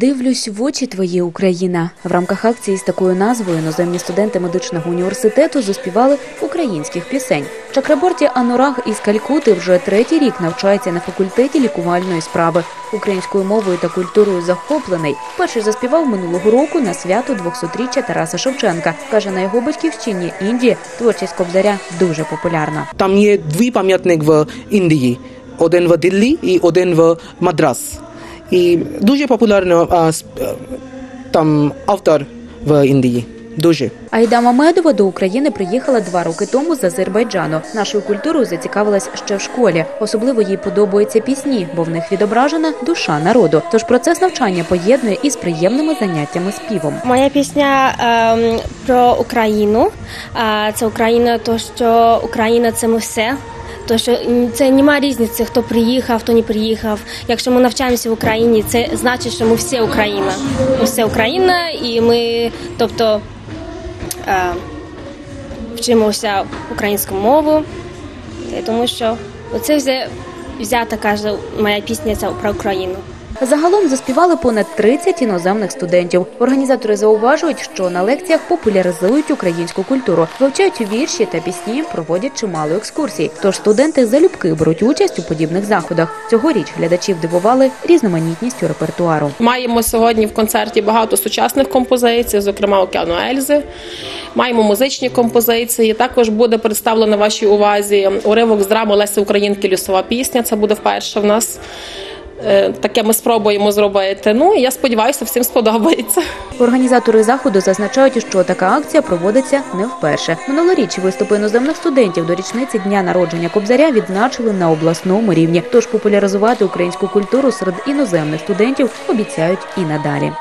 Дивлюсь в очі твої, Україна. В рамках акції з такою назвою іноземні студенти медичного університету заспівали українських пісень. Чакраборті Анураг із Калькути вже третій рік навчається на факультеті лікувальної справи. Українською мовою та культурою захоплений. Перший заспівав минулого року на свято 200-річчя Тараса Шевченка. Каже, на його батьківщині Індії творчість кобзаря дуже популярна. Там є дві пам'ятник в Індії: один в Диллі і один в Мадрас. І дуже популярно а, сп- е, там автор в Індії. Дуже. Айда Мамедова до України приїхала два роки тому з Азербайджану. Нашою культурою зацікавилась ще в школі. Особливо їй подобаються пісні, бо в них відображена душа народу. Тож процес навчання поєднує із приємними заняттями співом. Моя пісня ем, про Україну. А, це Україна, то що Україна це ми все. То що це немає різниці, хто приїхав, хто не приїхав. Якщо ми навчаємося в Україні, це значить, що ми всі Україна. Ми все Україна, і ми, тобто, е, вчимося українську мову, тому що це вже взята каже моя пісня про Україну. Загалом заспівали понад 30 іноземних студентів. Організатори зауважують, що на лекціях популяризують українську культуру, вивчають вірші та пісні, проводять чимало екскурсій. Тож студенти залюбки беруть участь у подібних заходах. Цьогоріч глядачів дивували різноманітністю репертуару. Маємо сьогодні в концерті багато сучасних композицій, зокрема Океану Ельзи. Маємо музичні композиції. Також буде представлено вашій увазі уривок з драми Леси Українки Лісова пісня. Це буде вперше в нас. Е, Таке ми спробуємо зробити. Ну і я сподіваюся, всім сподобається. Організатори заходу зазначають, що така акція проводиться не вперше. Минулоріч виступи іноземних студентів до річниці дня народження Кобзаря відзначили на обласному рівні. Тож популяризувати українську культуру серед іноземних студентів обіцяють і надалі.